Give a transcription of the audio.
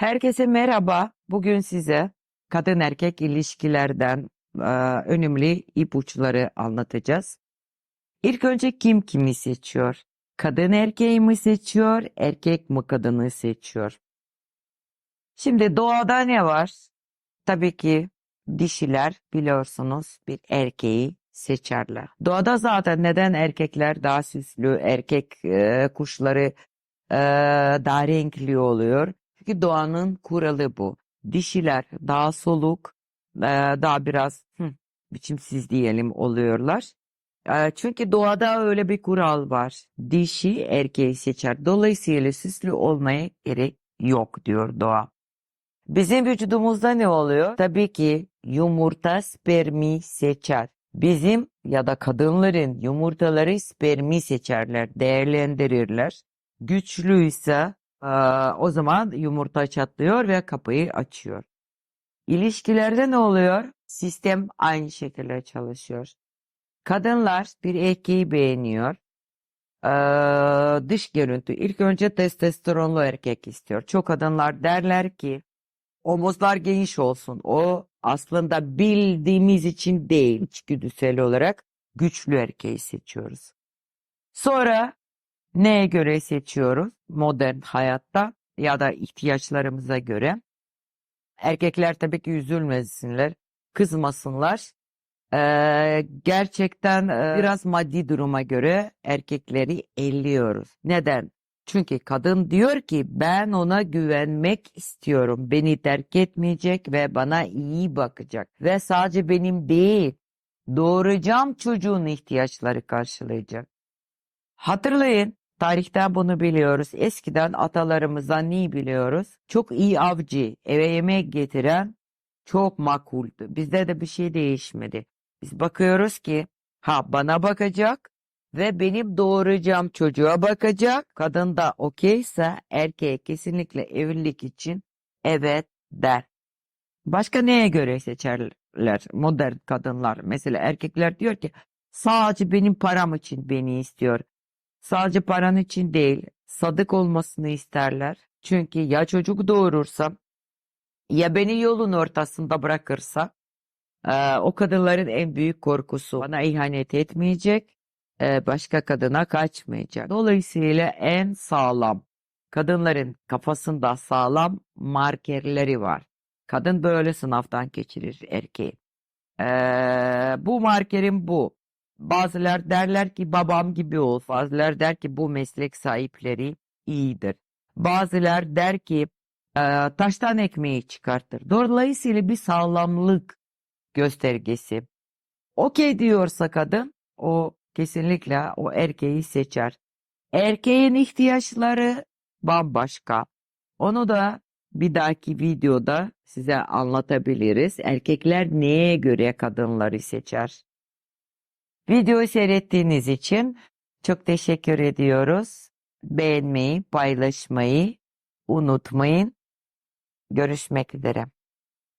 Herkese merhaba. Bugün size kadın erkek ilişkilerden e, önemli ipuçları anlatacağız. İlk önce kim kimi seçiyor? Kadın erkeği mi seçiyor, erkek mi kadını seçiyor? Şimdi doğada ne var? Tabii ki dişiler biliyorsunuz bir erkeği seçerler. Doğada zaten neden erkekler daha süslü, erkek e, kuşları e, daha renkli oluyor? Çünkü doğanın kuralı bu. Dişiler daha soluk, e, daha biraz hı, biçimsiz diyelim oluyorlar. E, çünkü doğada öyle bir kural var. Dişi erkeği seçer. Dolayısıyla süslü olmaya gerek yok diyor doğa. Bizim vücudumuzda ne oluyor? Tabii ki yumurta spermi seçer. Bizim ya da kadınların yumurtaları spermi seçerler, değerlendirirler. Güçlüyse o zaman yumurta çatlıyor ve kapıyı açıyor. İlişkilerde ne oluyor? Sistem aynı şekilde çalışıyor. Kadınlar bir erkeği beğeniyor. Eee, dış görüntü. İlk önce testosteronlu erkek istiyor. Çok kadınlar derler ki omuzlar geniş olsun. O aslında bildiğimiz için değil, içgüdüsel olarak güçlü erkeği seçiyoruz. Sonra neye göre seçiyoruz? Modern hayatta ya da ihtiyaçlarımıza göre. Erkekler tabii ki üzülmesinler, kızmasınlar. Ee, gerçekten e, biraz maddi duruma göre erkekleri elliyoruz. Neden? Çünkü kadın diyor ki ben ona güvenmek istiyorum. Beni terk etmeyecek ve bana iyi bakacak. Ve sadece benim değil, doğuracağım çocuğun ihtiyaçları karşılayacak. Hatırlayın, tarihten bunu biliyoruz. Eskiden atalarımızdan neyi biliyoruz? Çok iyi avcı, eve yemek getiren çok makuldü. Bizde de bir şey değişmedi. Biz bakıyoruz ki ha bana bakacak ve benim doğuracağım çocuğa bakacak. Kadın da okeyse erkeğe kesinlikle evlilik için evet der. Başka neye göre seçerler modern kadınlar? Mesela erkekler diyor ki sadece benim param için beni istiyor. Sadece paran için değil, sadık olmasını isterler. Çünkü ya çocuk doğurursam ya beni yolun ortasında bırakırsa eee, o kadınların en büyük korkusu bana ihanet etmeyecek, eee, başka kadına kaçmayacak. Dolayısıyla en sağlam kadınların kafasında sağlam markerleri var. Kadın böyle sınavdan geçirir erkeği. Eee, bu markerim bu. Bazılar derler ki babam gibi ol. Bazılar der ki bu meslek sahipleri iyidir. Bazılar der ki taştan ekmeği çıkartır. Dolayısıyla bir sağlamlık göstergesi. Okey diyorsa kadın o kesinlikle o erkeği seçer. Erkeğin ihtiyaçları bambaşka. Onu da bir dahaki videoda size anlatabiliriz. Erkekler neye göre kadınları seçer? Videoyu seyrettiğiniz için çok teşekkür ediyoruz. Beğenmeyi, paylaşmayı unutmayın. Görüşmek üzere.